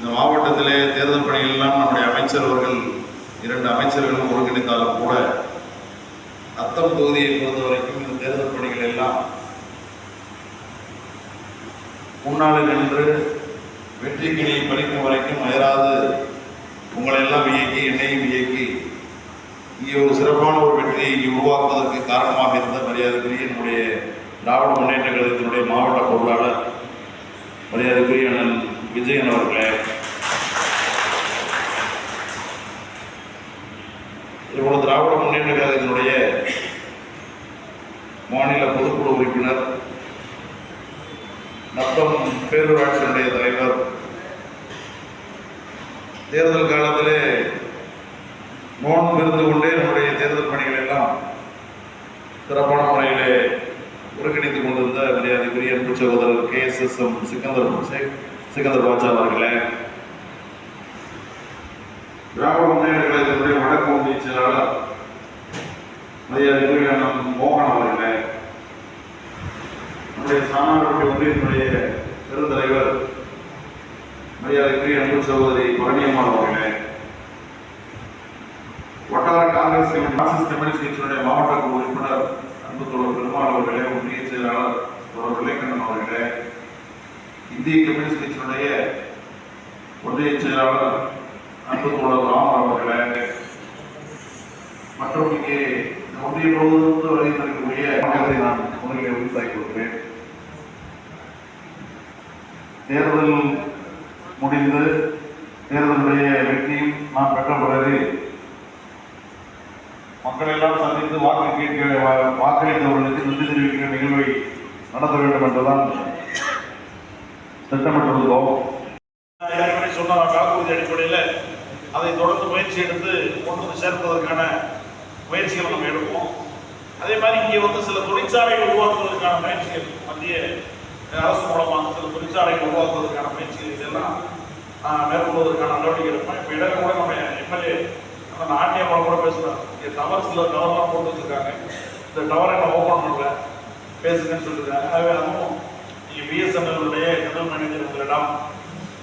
இந்த மாவட்டத்திலே தேர்தல் பணிகள் எல்லாம் நம்முடைய அமைச்சர் அவர்கள் இரண்டு அமைச்சர்களும் ஒருங்கிணைத்தாலும் கூட அத்தம் தொகுதியை பொறுத்த வரைக்கும் இந்த தேர்தல் பணிகள் எல்லாம் முன்னாள் நின்று வெற்றி கிணியை பறிக்கும் வரைக்கும் அயராது. உங்களெல்லாம் இயக்கி என்னையும் இயக்கி இங்கே ஒரு சிறப்பான ஒரு வெற்றியை இங்கே உருவாக்குவதற்கு காரணமாக இருந்த மரியாதைக்குரிய என்னுடைய திராவிட முன்னேற்ற கழகத்தினுடைய மாவட்ட பொருளாளர் மரியாதைக்குரிய அண்ணன் விஜயன் அவர்களே. இவ்வளவு திராவிட முன்னேற்ற கழகத்தினுடைய மாநில பொதுக்குழு உறுப்பினர் நத்தம் பேரூராட்சியினுடைய தலைவர். தேர்தல் காலத்திலே நோன்பு இருந்து கொண்டே நம்முடைய தேர்தல் பணிகள் எல்லாம் சிறப்பான முறையிலே ஒருங்கிணைத்துக் கொண்டிருந்த மரியாதைக்குரிய அன்பு சகோதரர் K S S M Sikandar சே- சிக்கந்தர் பாட்சா அவர்களே. திராவிட முன்னேற்ற கழகத்தினுடைய வடக்கு ஒன்றிய செயலாளர் மரியாதைக்குரிய மோகன் அவர்களே. நம்முடைய சாணார்பட்டி ஒன்றியத்தினுடைய பெருந்தலைவர் மரியாதைக்குரிய அன்பு சகோதரி பழனியம்மாள் அவர்களே. வட்டார காங்கிரஸ் மார்க்சிஸ்ட் கம்யூனிஸ்ட் கட்சியினுடைய மாவட்ட உறுப்பினர் அன்பு தோழர் பெருமாள் அவர்களே ஒன்றிய செயலாளர் அவர்களே இந்திய கம்யூனிஸ்ட் கட்சியினுடைய ஒன்றிய செயலாளர் அன்பு தோழர் ராமர் அவர்களே மற்றும் இங்கே ஒன்றிய முழுவதும் வருகின்றக்கூடிய மக்களை நான் முதலில் உறுதியாகி கொடுக்கிறேன் தேர்தல் முடிந்து தேர்தலுடைய வெற்றியும் நான் பெற்ற பிறகு மக்களை எல்லாம் சந்தித்து வாக்கு கேட்க வாக்களித்தவர்களுக்கு நன்றி தெரிவிக்கிற நிகழ்வை நடத்த வேண்டும் என்றுதான் திட்டமிட்டிருந்தோம் ஏற்கனவே சொன்ன வாக்குறுதி அடிப்படையில் அதை தொடர்ந்து முயற்சி எடுத்து கொண்டு வந்து சேர்ப்பதற்கான முயற்சிகள் நம்ம எடுப்போம். அதே மாதிரி இங்கே வந்து சில தொழிற்சாலைகள் உருவாக்குவதற்கான முயற்சிகள் மத்திய அரசு மூலமாக சில தொழிற்சாலைகள் உருவாக்குவதற்கான முயற்சிகள் இதெல்லாம் மேற்கொள்வதற்கான நடவடிக்கை எடுப்போம். இப்போ இடம் கூட நம்ம எம்எல்ஏ நம்ம நாட்டிய மூலம் கூட பேசுகிறோம் இங்கே டவர் சில டவர்லாம் போட்டு வச்சுருக்காங்க. இந்த டவரை நான் ஓப்பன் பண்ணல. பேசுங்கன்னு சொல்லியிருக்காங்க. அதுவே அதுவும் நீங்கள் பிஎஸ்என்எல்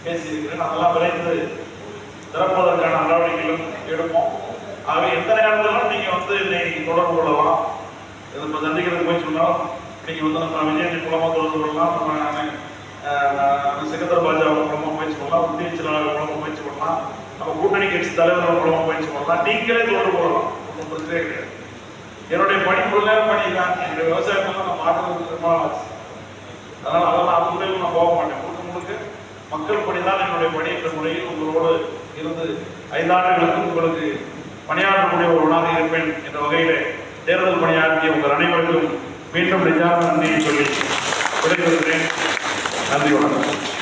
பேசியிருக்கிறேன். அதெல்லாம் விரைந்து திறப்பதற்கான நடவடிக்கைகளும் எடுப்போம். ஆகவே எந்த நேரத்திலும் நீங்கள் வந்து இன்னைக்கு தொடர்பு கொள்ளலாம். இது நம்ம சந்திக்கிறதுக்கு போய் சொன்னால் நீங்கள் வந்து நம்ம விஜயன் மூலமாக தொடர்பு கொள்ளலாம். நம்ம அஹ், சிகந்தர் பாஜா மூலமாக முயற்சி பண்ணலாம். உதய செயலாளர் மூலமாக முயற்சி பண்ணலாம். நம்ம கூட்டணி கட்சி தலைவர்கள் மூலமாக முயற்சி பண்ணலாம். நீங்களே தொடர்பு கொள்ளலாம். ஒன்றும் பிரச்சனையே கிடையாது. என்னுடைய பணி முழு நேரம் பணி தான் என்னுடைய விவசாயத்தெல்லாம் நான் மாற்றுறது ரொம்ப அதனால் அதனால அதெல்லாம் அது நான் போக மாட்டேன். முழுக்க முழுக்க மக்கள் பணிதான் என்னுடைய பணி என்ற முறையில் உங்களோடு இருந்து ஐந்தாண்டுகளுக்கு உங்களுக்கு பணியாற்றக்கூடிய ஒருவனாக இருப்பேன் என்ற வகையில் தேர்தல் பணியாற்றிய உங்கள் அனைவருக்கும் மீண்டும் நிஜான நன்றியை சொல்லி விடைபெறுகிறேன். நன்றி வணக்கம்.